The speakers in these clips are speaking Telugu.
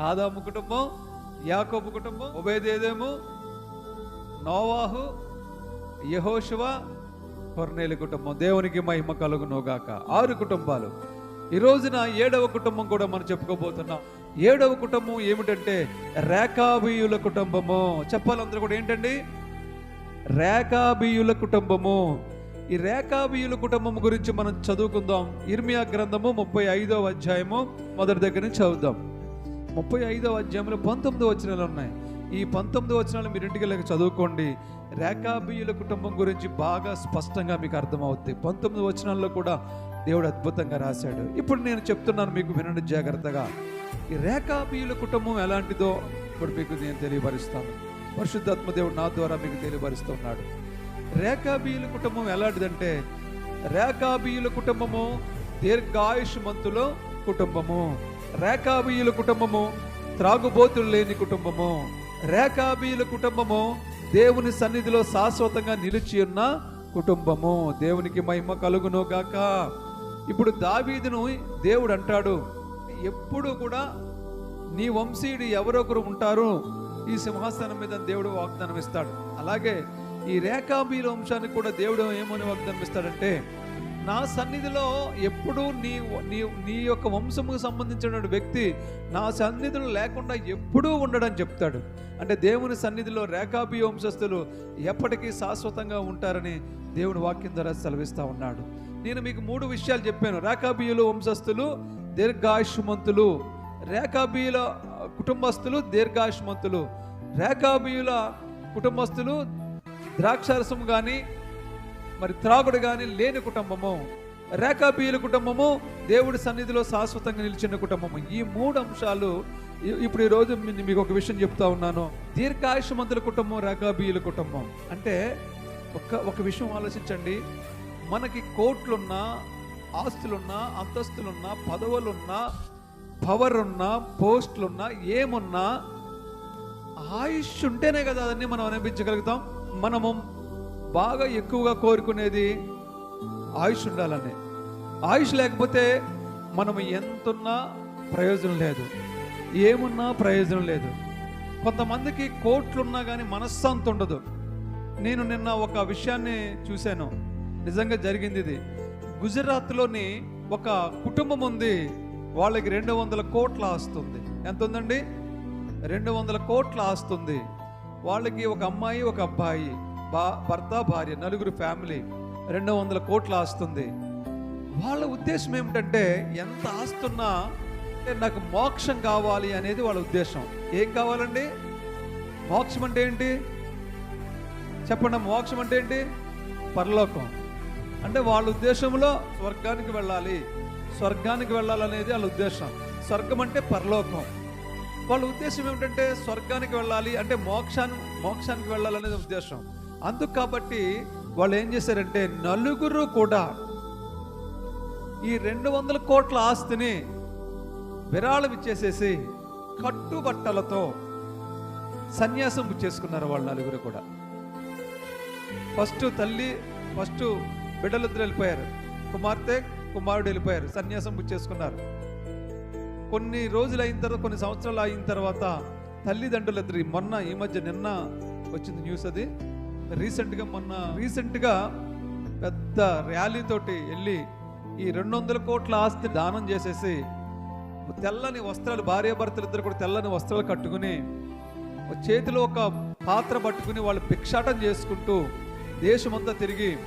ఆదాము కుటుంబం యాకోబు కుటుంబం ఉభయదేదేము నోవాహు యహోశివ కొర్నేలి కుటుంబం. దేవునికి మహిమ కలుగునుగాక. ఆరు కుటుంబాలు. ఈ రోజున ఏడవ కుటుంబం కూడా మనం చెప్పుకోబోతున్నాం. ఏడవ కుటుంబం ఏమిటంటే రేఖాబీయుల కుటుంబము. చెప్పాలందరూ కూడా ఏంటండి? రేఖాబీయుల కుటుంబము. ఈ రేఖాబీయుల కుటుంబం గురించి మనం చదువుకుందాం. ఇర్మియా గ్రంథము ముప్పై ఐదవ అధ్యాయము. మొదటి దగ్గర నుంచి చదువుదాం. ముప్పై ఐదవ అధ్యాయంలో పంతొమ్మిది వచనాలు ఉన్నాయి. ఈ పంతొమ్మిది వచనాలు మీరు ఇంటికి వెళ్ళక చదువుకోండి. రేఖాబీయుల కుటుంబం గురించి బాగా స్పష్టంగా మీకు అర్థమవుతుంది పంతొమ్మిది వచనాల్లో కూడా దేవుడు అద్భుతంగా రాశాడు. ఇప్పుడు నేను చెప్తున్నాను మీకు వినండి జాగ్రత్తగా. ఈ రేఖాబీయుల కుటుంబం ఎలాంటిదో ఇప్పుడు మీకు నేను తెలియపరుస్తాను. పరిశుద్ధాత్మ దేవుడు నా ద్వారా మీకు తెలియపరుస్తున్నాడు రేఖాబీయుల కుటుంబం ఎలాంటిదంటే రేఖాబీయుల కుటుంబము దీర్ఘాయుష్మంతుల కుటుంబము. రేఖాబీయుల కుటుంబము త్రాగుబోతులు లేని కుటుంబము. రేఖాబీయుల కుటుంబము దేవుని సన్నిధిలో శాశ్వతంగా నిలిచి ఉన్న కుటుంబము. దేవునికి మహిమ కలుగును గాక. ఇప్పుడు దావీదును దేవుడు అంటాడు ఎప్పుడు కూడా నీ వంశీయుడు ఎవరొకరు ఉంటారు. ఈ సింహాసనం మీద దేవుడు వాగ్దానం ఇస్తాడు అలాగే ఈ రేఖాబీల వంశానికి కూడా దేవుడు ఏమని వాగ్దానం ఇస్తాడంటే నా సన్నిధిలో ఎప్పుడూ నీ నీ నీ యొక్క వంశముకు సంబంధించిన వ్యక్తి నా సన్నిధిలో లేకుండా ఎప్పుడూ ఉండడని చెప్తాడు. అంటే దేవుని సన్నిధిలో రేఖాబీ వంశస్థులు ఎప్పటికీ శాశ్వతంగా ఉంటారని దేవుని వాక్యం ద్వారా సెలవిస్తూ ఉన్నాడు. నేను మీకు మూడు విషయాలు చెప్పాను. రేఖాబియులు వంశస్థులు దీర్ఘాయుష్మంతులు. రేఖాబీయుల కుటుంబస్తులు దీర్ఘాయుష్మంతులు. రేఖాబీయుల కుటుంబస్తులు ద్రాక్షారసం కానీ మరి త్రాగుడు కానీ లేని కుటుంబము రేఖాబీయుల కుటుంబము దేవుడి సన్నిధిలో శాశ్వతంగా నిలిచిన కుటుంబము. ఈ మూడు అంశాలు ఇప్పుడు ఈ రోజు మీకు ఒక విషయం చెప్తా ఉన్నాను. దీర్ఘాయుషమంతుల కుటుంబం రేఖాబీయుల కుటుంబం. అంటే ఒక ఒక విషయం ఆలోచించండి. మనకి కోట్లున్నా ఆస్తులున్నా అంతస్తులున్నా పదవులున్నా పవర్ ఉన్నా పోస్టులున్నా ఏమున్నా ఆయుష్ ఉంటేనే కదా అదన్నీ మనం అనిపించగలుగుతాం. మనము బాగా ఎక్కువగా కోరుకునేది ఆయుష్ ఉండాలని. ఆయుష్ లేకపోతే మనం ఎంతున్నా ప్రయోజనం లేదు. ఏమున్నా ప్రయోజనం లేదు. కొంతమందికి కోట్లున్నా కానీ మనశ్శాంతి ఉండదు. నేను నిన్న ఒక విషయాన్ని చూశాను. నిజంగా జరిగింది ఇది. గుజరాత్లోని ఒక కుటుంబం ఉంది. వాళ్ళకి రెండు వందల కోట్ల ఆస్తుంది ఎంత ఉందండి? రెండు వందల కోట్ల ఆస్తుంది వాళ్ళకి ఒక అమ్మాయి ఒక అబ్బాయి. బా భర్త భార్య నలుగురు ఫ్యామిలీ రెండు వందల కోట్ల ఆస్తుంది. వాళ్ళ ఉద్దేశం ఏమిటంటే ఎంత ఆస్తున్నా నాకు మోక్షం కావాలి అనేది వాళ్ళ ఉద్దేశం. ఏం కావాలండి? మోక్షం అంటే ఏంటి? చెప్పండి మోక్షం అంటే ఏంటి? పరలోకం. అంటే వాళ్ళ ఉద్దేశంలో స్వర్గానికి వెళ్ళాలి. స్వర్గానికి వెళ్ళాలనేది వాళ్ళ ఉద్దేశం. స్వర్గం అంటే పరలోకం. వాళ్ళ ఉద్దేశం ఏమిటంటే స్వర్గానికి వెళ్ళాలి అంటే మోక్షాన్ని మోక్షానికి వెళ్ళాలనేది ఉద్దేశం. అందుకు కాబట్టి వాళ్ళు ఏం చేశారంటే నలుగురు కూడా ఈ రెండు వందల కోట్ల ఆస్తిని విరాళం ఇచ్చేసేసి కట్టుబట్టలతో సన్యాసం చేసుకున్నారు వాళ్ళు నలుగురు కూడా. ఫస్ట్ తల్లి ఫస్ట్ బిడ్డలిద్దరు వెళ్ళిపోయారు. కుమార్తె కుమారుడు వెళ్ళిపోయారు. సన్యాసం పుచ్చేసుకున్నారు కొన్ని రోజులు అయిన తర్వాత కొన్ని సంవత్సరాలు అయిన తర్వాత తల్లిదండ్రులిద్దరు మొన్న ఈ మధ్య నిన్న వచ్చింది న్యూస్ అది. రీసెంట్గా మొన్న రీసెంట్గా పెద్ద ర్యాలీ తోటి వెళ్ళి ఈ రెండు వందల కోట్ల ఆస్తి దానం చేసేసి తెల్లని వస్త్రాలు భార్యాభర్తలు ఇద్దరు కూడా తెల్లని వస్త్రాలు కట్టుకుని చేతిలో ఒక పాత్ర పట్టుకుని వాళ్ళు భిక్షాటం చేసుకుంటూ దేశమంతా తిరిగి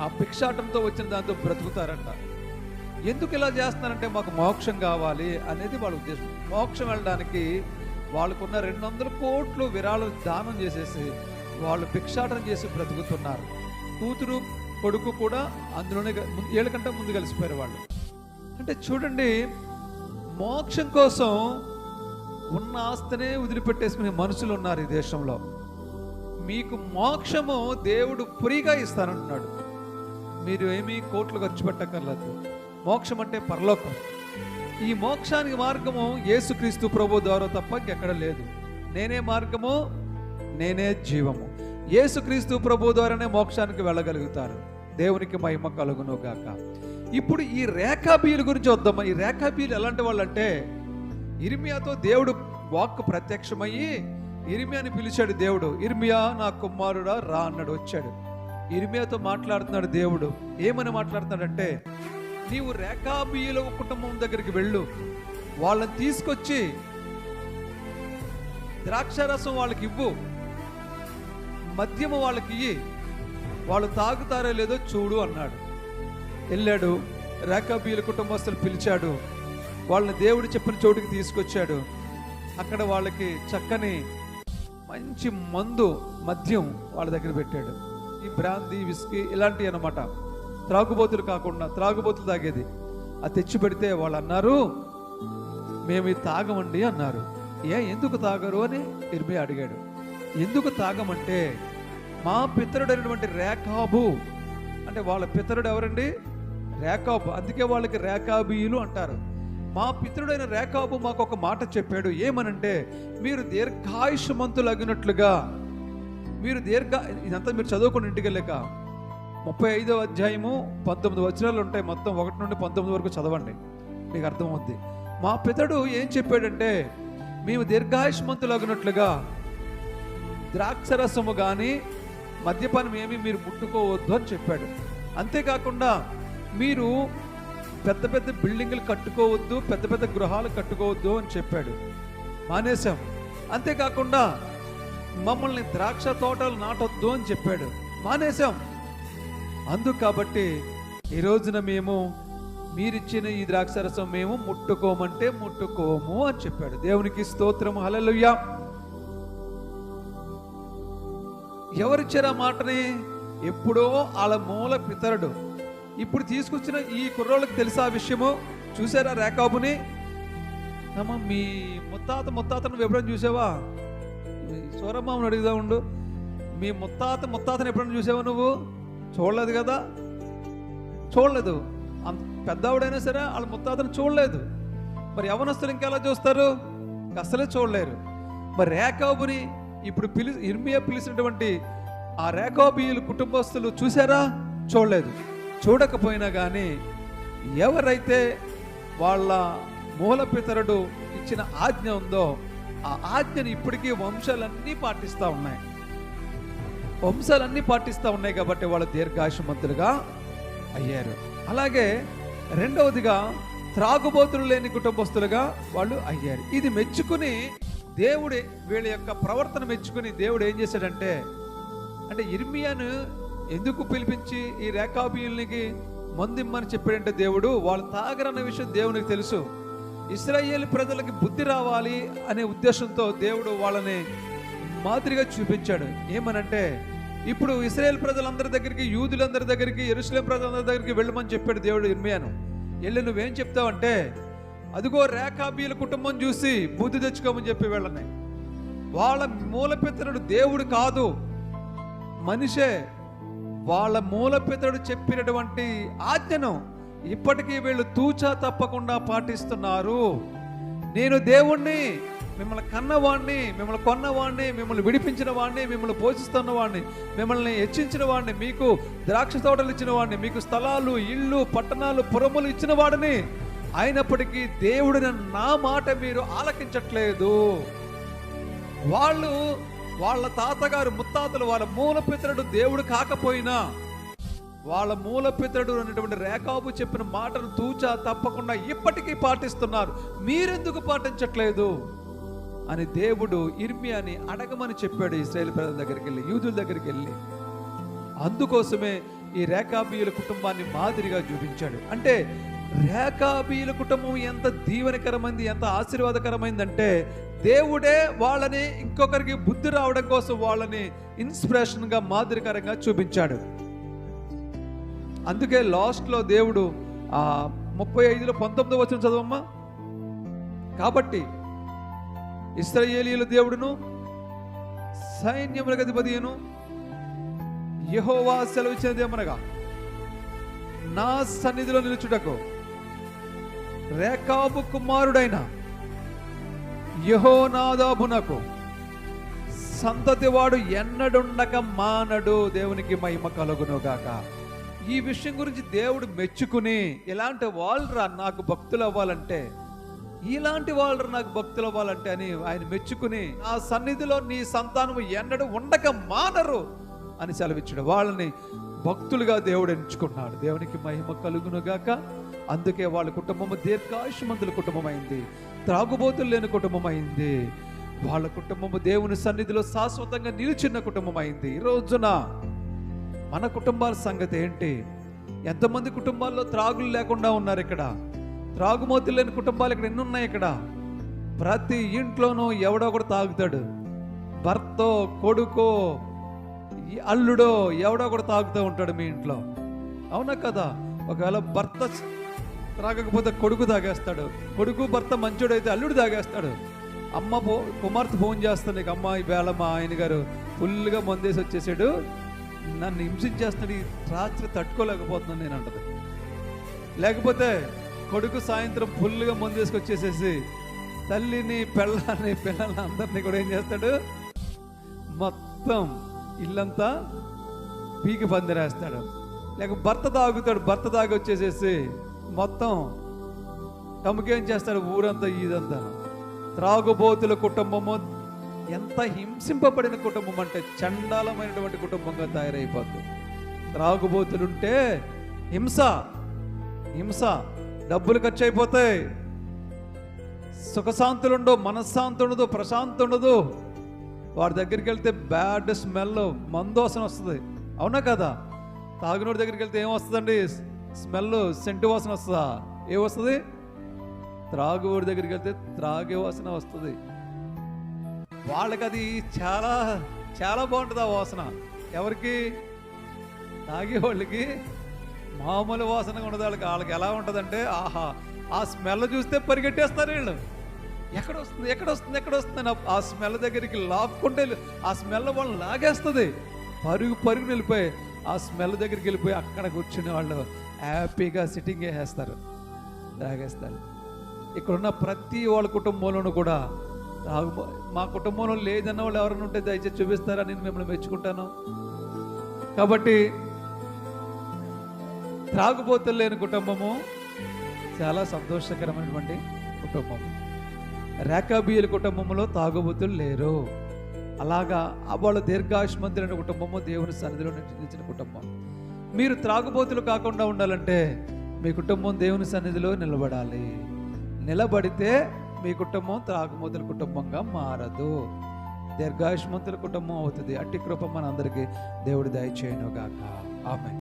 ఆ భిక్షాటంతో వచ్చిన దాంతో బ్రతుకుతారంట. ఎందుకు ఇలా చేస్తున్నారంటే మాకు మోక్షం కావాలి అనేది వాళ్ళ ఉద్దేశం. మోక్షం వెళ్ళడానికి వాళ్ళకున్న రెండు వందల కోట్లు విరాళం దానం చేసేసి వాళ్ళు భిక్షాటన చేసి బ్రతుకుతున్నారు. కూతురు కొడుకు కూడా అందులోనే ఏళ్ళ ముందు- ముందు కలిసిపోయారు వాళ్ళు. అంటే చూడండి మోక్షం కోసం ఉన్న ఆస్తినే వదిలిపెట్టేసుకునే మనుషులు ఉన్నారు ఈ దేశంలో. మీకు మోక్షము దేవుడు ఫ్రీగా ఇస్తానంటున్నాడు. మీరు ఏమీ కోట్లు ఖర్చు పెట్టక్కర్లేదు. మోక్షం అంటే పరలోకం. ఈ మోక్షానికి మార్గము యేసుక్రీస్తు ప్రభు ద్వారా తప్ప ఎక్కడ లేదు. నేనే మార్గము నేనే జీవము. యేసుక్రీస్తు ప్రభు ద్వారానే మోక్షానికి వెళ్ళగలుగుతారు. దేవునికి మహిమ కలుగును గాక. ఇప్పుడు ఈ రేఖాబీయుల గురించి వద్దాం ఈ రేఖాబీయులు ఎలాంటి వాళ్ళు అంటే ఇర్మియాతో దేవుడు వాక్కు ప్రత్యక్షమయ్యి ఇర్మియాని పిలిచాడు దేవుడు ఇర్మియా నా కుమారుడా రా అన్నాడు వచ్చాడు. ఇర్మియాతో మాట్లాడుతున్నాడు దేవుడు. ఏమని మాట్లాడుతున్నాడంటే నీవు రేఖాబీయుల కుటుంబం దగ్గరికి వెళ్ళు. వాళ్ళని తీసుకొచ్చి ద్రాక్షారసం వాళ్ళకి ఇవ్వు. మద్యము వాళ్ళకి వాళ్ళు తాగుతారో లేదో చూడు అన్నాడు. వెళ్ళాడు. రేఖాబీయుల కుటుంబస్తులు పిలిచాడు. వాళ్ళని దేవుడు చెప్పిన చోటుకి తీసుకొచ్చాడు. అక్కడ వాళ్ళకి చక్కని మంచి మందు మద్యం వాళ్ళ దగ్గర పెట్టాడు. ఈ బ్రాందీ విస్కీ ఇలాంటివి అనమాట త్రాగుబోతులు కాకుండా త్రాగుబోతులు తాగేది. అది తెచ్చి పెడితే వాళ్ళు అన్నారు మేము ఇది తాగమండి అన్నారు. ఏ ఎందుకు తాగరు అని ఇర్మి అడిగాడు. ఎందుకు తాగమంటే మా పితరుడైనటువంటి రేఖాబు అంటే వాళ్ళ పితరుడు ఎవరండి? రేఖాబు అందుకే వాళ్ళకి రేఖాబీయులు అంటారు. మా పితరుడైన రేఖాబు మాకు ఒక మాట చెప్పాడు. ఏమనంటే మీరు దీర్ఘాయుషమంతులగినట్లుగా మీరు దీర్ఘ ఇదంతా మీరు చదువుకుని ఇంటికి వెళ్ళాక ముప్పై ఐదో అధ్యాయము పంతొమ్మిది వచనాలు ఉంటాయి. మొత్తం ఒకటి నుండి పంతొమ్మిది వరకు చదవండి. మీకు అర్థమవుద్ది. మా పితడు ఏం చెప్పాడంటే మేము దీర్ఘాయుష్మంతులు అగినట్లుగా ద్రాక్షరసము కానీ మద్యపానం ఏమీ మీరు ముట్టుకోవద్దు అని చెప్పాడు. అంతేకాకుండా మీరు పెద్ద పెద్ద బిల్డింగులు కట్టుకోవద్దు పెద్ద పెద్ద గృహాలు కట్టుకోవద్దు అని చెప్పాడు. మానేశాం. అంతేకాకుండా మమ్మల్ని ద్రాక్ష తోటలు నాటొద్దు అని చెప్పాడు. మానేశాం. అందు కాబట్టి ఈ రోజున మేము మీరిచ్చిన ఈ ద్రాక్షరసం మేము ముట్టుకోమంటే ముట్టుకోము అని చెప్పాడు. దేవునికి స్తోత్రం హలలుయ్యా ఎవరిచ్చారు ఆ మాటని? ఎప్పుడో వాళ్ళ మూల పితరుడు. ఇప్పుడు తీసుకొచ్చిన ఈ కుర్రోళ్ళకి తెలుసా ఆ విషయము? చూసారా రేఖాబుని అమ్మ మీ ముత్తాత ముత్తాతను ఎప్పుడైనా చూసావా? ఈ సూరమ్మని అడుగుదా ఉండు. మీ ముత్తాత ముత్తాతను ఎప్పుడైనా చూసావా నువ్వు? చూడలేదు కదా? చూడలేదు. అంత పెద్దవాడైనా సరే వాళ్ళ ముత్తాతను చూడలేదు. మరి యవనస్తులు ఇంకెలా చూస్తారు? అసలే చూడలేరు. మరి రేఖాబుని ఇప్పుడు పిలి ఇర్మియా పిలిచినటువంటి ఆ రేఖాబీయులు కుటుంబస్తులు చూసారా చూడలేదు. చూడకపోయినా కానీ ఎవరైతే వాళ్ళ మూలపితరుడు ఇచ్చిన ఆజ్ఞ ఉందో ఆ ఆజ్ఞని ఇప్పటికీ వంశాలన్నీ పాటిస్తూ ఉన్నాయి. వంశాలన్నీ పాటిస్తూ ఉన్నాయి కాబట్టి వాళ్ళు దీర్ఘాయుషమంతులుగా అయ్యారు. అలాగే రెండవదిగా త్రాగుబోతులు లేని కుటుంబస్తులుగా వాళ్ళు అయ్యారు. ఇది మెచ్చుకుని దేవుడు వీళ్ళ యొక్క ప్రవర్తన మెచ్చుకుని దేవుడు ఏం చేశాడంటే అంటే ఇర్మియాను ఎందుకు పిలిపించి ఈ రేఖాబీయులకి మందిమ్మని చెప్పాడంటే దేవుడు వాళ్ళు తాగరన్న విషయం దేవునికి తెలుసు. ఇస్రాయేల్ ప్రజలకి బుద్ధి రావాలి అనే ఉద్దేశంతో దేవుడు వాళ్ళని మాదిరిగా చూపించాడు. ఏమనంటే ఇప్పుడు ఇస్రాయేల్ ప్రజలందరి దగ్గరికి యూదులందరి దగ్గరికి ఎరుసలేం ప్రజలందరి దగ్గరికి వెళ్ళమని చెప్పాడు దేవుడు ఇర్మియాను. వెళ్ళి నువ్వేం చెప్తావంటే అదిగో రేఖాబీల కుటుంబం చూసి బుద్ధి తెచ్చుకోమని చెప్పి వెళ్ళని. వాళ్ళ మూలపితరుడు దేవుడు కాదు. మనిషే వాళ్ళ మూలపితరుడు చెప్పినటువంటి ఆజ్ఞను ఇప్పటికీ వీళ్ళు తూచా తప్పకుండా పాటిస్తున్నారు. నేను దేవుణ్ణి మిమ్మల్ని కన్నవాణ్ణి మిమ్మల్ని కొన్నవాణ్ణి మిమ్మల్ని విడిపించిన వాడిని మిమ్మల్ని పోషిస్తున్న వాడిని మిమ్మల్ని హెచ్చించిన వాడిని మీకు ద్రాక్ష తోటలు ఇచ్చిన వాడిని మీకు స్థలాలు ఇళ్ళు పట్టణాలు పురములు ఇచ్చిన వాడిని అయినప్పటికీ దేవుడు నా మాట మీరు ఆలకించట్లేదు. వాళ్ళు వాళ్ళ తాతగారు ముత్తాతలు వాళ్ళ మూలపితరుడు దేవుడు కాకపోయినా వాళ్ళ మూలపితరుడు అనేటువంటి రేఖాబు చెప్పిన మాటను తూచా తప్పకుండా ఇప్పటికీ పాటిస్తున్నారు. మీరెందుకు పాటించట్లేదు? అని దేవుడు ఇర్మియాని అడగమని చెప్పాడు ఇస్రాయేల్ ప్రజల దగ్గరికి వెళ్ళి యూదుల దగ్గరికి వెళ్ళి. అందుకోసమే ఈ రేఖాబీయుల కుటుంబాన్ని మాదిరిగా చూపించాడు. అంటే రేఖాబీల కుటుంబం ఎంత దీవెనకరమైంది ఎంత ఆశీర్వాదకరమైందంటే దేవుడే వాళ్ళని ఇంకొకరికి బుద్ధి రావడం కోసం వాళ్ళని ఇన్స్పిరేషన్గా మాదిరికరంగా చూపించాడు. అందుకే లాస్ట్లో దేవుడు ఆ ముప్పై ఐదులో పంతొమ్మిది వచ్చిన చదవమ్మా. కాబట్టి ఇస్రాయేలీల దేవుడును సైన్యములకు అధిపతియును యెహోవా సెలవిచ్చినదేమనగా నా సన్నిధిలో నిలుచుటకు రేఖాబు కుమారుడైన యహోనాదాబునకు సంతతివాడు ఎన్నడుండక మానడు దేవునికి మహిమ కలుగును గాక ఈ విషయం గురించి దేవుడు మెచ్చుకుని ఇలాంటి వాళ్ళరా నాకు భక్తులు అవ్వాలంటే ఇలాంటి వాళ్ళరా నాకు భక్తులు అవ్వాలంటే అని ఆయన మెచ్చుకుని ఆ సన్నిధిలో నీ సంతానము ఎన్నడూ ఉండక మానరు అని సెలవిచ్చాడు. వాళ్ళని భక్తులుగా దేవుడు ఎంచుకున్నాడు. దేవునికి మహిమ కలుగునుగాక. గాక అందుకే వాళ్ళ కుటుంబము దీర్ఘాయుషమంతుల కుటుంబం అయింది త్రాగుబోతులు లేని కుటుంబం అయింది వాళ్ళ కుటుంబము దేవుని సన్నిధిలో శాశ్వతంగా నిలిచిన కుటుంబం అయింది ఈ రోజున మన కుటుంబాల సంగతి ఏంటి? ఎంతమంది కుటుంబాల్లో త్రాగులు లేకుండా ఉన్నారు ఇక్కడ? త్రాగుమోతులు లేని కుటుంబాలు ఇక్కడ ఎన్ని ఉన్నాయి ఇక్కడ? ప్రతి ఇంట్లోనూ ఎవడో ఒకడు తాగుతాడు. భర్తో కొడుకో అల్లుడో ఎవడో ఒకడు తాగుతూ ఉంటాడు మీ ఇంట్లో. అవునా కదా? ఒకవేళ భర్త త్రాగకపోతే కొడుకు తాగేస్తాడు. కొడుకు భర్త మంచోడైతే అల్లుడు తాగేస్తాడు. అమ్మ పో కుమార్తె ఫోన్ చేస్తాను నీకు అమ్మ ఈవేళ మా ఆయన గారు ఫుల్గా మందేసి వచ్చేసాడు. నన్ను హింసించేస్తాడు ఈ రాత్రి తట్టుకోలేకపోతున్నాను నేను అంటది. లేకపోతే కొడుకు సాయంత్రం ఫుల్గా మందేసుకు వచ్చేసేసి తల్లిని పెళ్ళాన్ని పిల్లల్ని అందరినీ కూడా ఏం చేస్తాడు? మొత్తం ఇల్లంతా పీకి పందిరేస్తాడు. లేక భర్త తాగుతాడు. భర్త తాగి వచ్చేసేసి మొత్తం తమకేం చేస్తారు ఊరంతా ఇదంతా త్రాగుబోతుల కుటుంబము ఎంత హింసింపబడిన కుటుంబం అంటే చండాలమైనటువంటి కుటుంబంగా తయారైపోతుంది త్రాగుబోతులుంటే హింస హింస డబ్బులు ఖర్చు అయిపోతాయి సుఖశాంతులుండో మనశ్శాంతి ఉండదు ప్రశాంతి ఉండదు వాడి దగ్గరికి వెళ్తే బ్యాడ్ స్మెల్ మందోసన వస్తుంది అవునా కదా? తాగినోడి దగ్గరికి వెళ్తే ఏం వస్తుందండి స్మెల్ సెంటు వాసన వస్తుందా? ఏ వస్తుంది? త్రాగువాడి దగ్గరికి వెళ్తే త్రాగే వాసన వస్తుంది. వాళ్ళకి అది చాలా చాలా బాగుంటుంది ఆ వాసన. ఎవరికి? తాగే వాళ్ళకి మామూలు వాసన ఉండదు వాళ్ళకి. వాళ్ళకి ఎలా ఉంటుందంటే ఆహా ఆ స్మెల్ చూస్తే పరిగెట్టేస్తారు వీళ్ళు. ఎక్కడ వస్తుంది ఎక్కడ వస్తుంది ఎక్కడ వస్తుంది ఆ స్మెల్ దగ్గరికి లాక్కుంటే ఆ స్మెల్ వాళ్ళని లాగేస్తుంది. పరుగు పరుగు వెళ్ళిపోయి ఆ స్మెల్ దగ్గరికి వెళ్ళిపోయి అక్కడ కూర్చుని వాళ్ళు. హ్యాపీగా సిట్టింగ్ వేసేస్తారు తాగేస్తారు. ఇక్కడున్న ప్రతి వాళ్ళ కుటుంబంలోనూ కూడా తాగు మా కుటుంబంలో లేదన్న వాళ్ళు ఎవరైనా ఉంటే దయచేసి చూపిస్తారా? నేను మిమ్మల్ని మెచ్చుకుంటాను. కాబట్టి త్రాగుబోతులు లేని కుటుంబము చాలా సంతోషకరమైనటువంటి కుటుంబం. రేఖాబీయుల కుటుంబంలో తాగుబోతులు లేరు. అలాగా వాళ్ళ దీర్ఘాయుష్మంతులైన కుటుంబము దేవుని సన్నిధిలో నిలిచిన కుటుంబం. మీరు త్రాగుబోతులు కాకుండా ఉండాలంటే మీ కుటుంబం దేవుని సన్నిధిలో నిలబడాలి. నిలబడితే మీ కుటుంబం త్రాగుబోతుల కుటుంబంగా మారదు. దీర్ఘాయుష్మంతుల కుటుంబం అవుతుంది. అట్టి కృప మనందరికీ దేవుడి దయచేయను గాక ఆమె